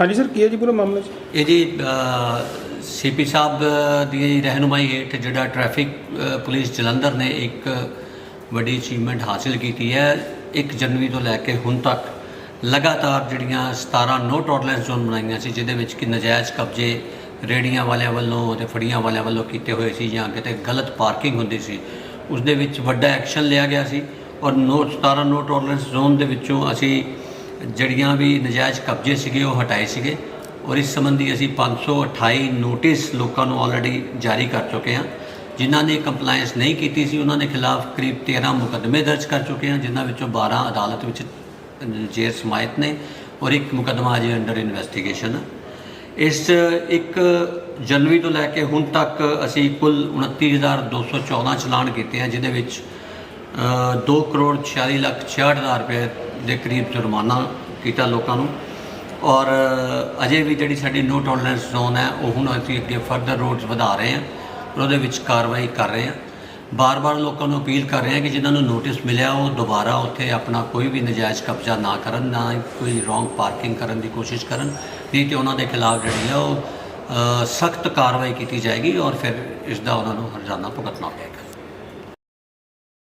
ਹਾਂਜੀ ਸਰ, ਕੀ ਹੈ ਜੀ ਪੂਰਾ ਮਾਮਲਾ ਜੀ? ਇਹ ਜੀ ਸੀਪੀ ਸਾਹਿਬ ਦੀ ਰਹਿਨੁਮਾਈ ਹੇਠ ਜਿਹੜਾ ਟ੍ਰੈਫਿਕ ਪੁਲਿਸ ਜਲੰਧਰ ਨੇ ਇੱਕ ਵੱਡੀ ਅਚੀਵਮੈਂਟ ਹਾਸਲ ਕੀਤੀ ਹੈ। 1 ਜਨਵਰੀ ਤੋਂ ਲੈ ਕੇ ਹੁਣ ਤੱਕ ਲਗਾਤਾਰ ਜਿਹੜੀਆਂ 17 ਨੋ ਟੋਲਰੈਂਸ ਜ਼ੋਨ ਬਣਾਈਆਂ ਸੀ, ਜਿਹਦੇ ਵਿੱਚ ਕਿ ਨਜਾਇਜ਼ ਕਬਜ਼ੇ ਰੇੜੀਆਂ ਵਾਲਿਆਂ ਵੱਲੋਂ ਅਤੇ ਫੜੀਆਂ ਵਾਲਿਆਂ ਵੱਲੋਂ ਕੀਤੇ ਹੋਏ ਸੀ ਜਾਂ ਕਿਤੇ ਗਲਤ ਪਾਰਕਿੰਗ ਹੁੰਦੀ ਸੀ ਉਸ ਦੇ ਵਿੱਚ ਵੱਡਾ ਐਕਸ਼ਨ ਲਿਆ ਗਿਆ ਸੀ। ਔਰ ਨੋ 17 ਨੋ ਟੋਲਰੈਂਸ ਜ਼ੋਨ ਦੇ ਵਿੱਚੋਂ ਅਸੀਂ ਜਿਹੜੀਆਂ ਵੀ ਨਜਾਇਜ਼ ਕਬਜ਼ੇ ਸੀਗੇ, ਉਹ ਹਟਾਏ ਸੀਗੇ। ਔਰ ਇਸ ਸੰਬੰਧੀ ਅਸੀਂ 528 ਨੋਟਿਸ ਲੋਕਾਂ ਨੂੰ ਆਲਰੇਡੀ ਜਾਰੀ ਕਰ ਚੁੱਕੇ ਹਾਂ। ਜਿਨ੍ਹਾਂ ਨੇ ਕੰਪਲਾਈਂਸ ਨਹੀਂ ਕੀਤੀ ਸੀ, ਉਹਨਾਂ ਦੇ ਖਿਲਾਫ ਕਰੀਬ 13 ਮੁਕੱਦਮੇ ਦਰਜ ਕਰ ਚੁੱਕੇ ਹਾਂ, ਜਿਨ੍ਹਾਂ ਵਿੱਚੋਂ 12 ਅਦਾਲਤ ਵਿੱਚ ਜੇਰ ਸਮਾਇਤ ਨੇ ਔਰ ਇੱਕ ਮੁਕੱਦਮਾ ਅਜੇ ਅੰਡਰ ਇਨਵੈਸਟੀਗੇਸ਼ਨ ਹੈ ਇਸ ਇੱਕ ਜਨਵਰੀ ਤੋਂ ਲੈ ਕੇ ਹੁਣ ਤੱਕ ਅਸੀਂ ਕੁੱਲ 29214 ਚਲਾਨ ਕੀਤੇ ਆ, ਜਿਹਦੇ ਵਿੱਚ 2 ਕਰੋੜ 46 ਲੱਖ 66 ਹਜ਼ਾਰ ਰੁਪਏ ਦੇ ਕਰੀਬ ਜੁਰਮਾਨਾ ਕੀਤਾ ਲੋਕਾਂ ਨੂੰ। ਔਰ ਅਜੇ ਵੀ ਜਿਹੜੀ ਸਾਡੀ ਨੋ ਟੋਲਰੈਂਸ ਜ਼ੋਨ ਹੈ, ਉਹ ਹੁਣ ਅਸੀਂ ਅੱਗੇ ਫਰਦਰ ਰੋਡਸ ਵਧਾ ਰਹੇ ਹਾਂ। ਉਹਦੇ ਵਿੱਚ ਕਾਰਵਾਈ ਕਰ ਰਹੇ ਹਾਂ। ਬਾਰ-ਬਾਰ ਲੋਕਾਂ ਨੂੰ ਅਪੀਲ ਕਰ ਰਹੇ ਹਾਂ ਕਿ ਜਿਨ੍ਹਾਂ ਨੂੰ ਨੋਟਿਸ ਮਿਲਿਆ, ਉਹ ਦੁਬਾਰਾ ਉੱਥੇ ਆਪਣਾ ਕੋਈ ਵੀ ਨਜਾਇਜ਼ ਕਬਜ਼ਾ ਨਾ ਕਰਨ, ਨਾ ਕੋਈ ਰੋਂਗ ਪਾਰਕਿੰਗ ਕਰਨ ਦੀ ਕੋਸ਼ਿਸ਼ ਕਰਨ। ਨਹੀਂ ਤੇ ਉਹਨਾਂ ਦੇ ਖਿਲਾਫ ਜਿਹੜੀ ਆ ਉਹ ਸਖਤ ਕਾਰਵਾਈ ਕੀਤੀ ਜਾਏਗੀ ਔਰ ਫਿਰ ਇਸ ਦਾ ਉਹਨਾਂ ਨੂੰ ਹਰਜਾਨਾ ਭੁਗਤਣਾ ਪਏਗਾ।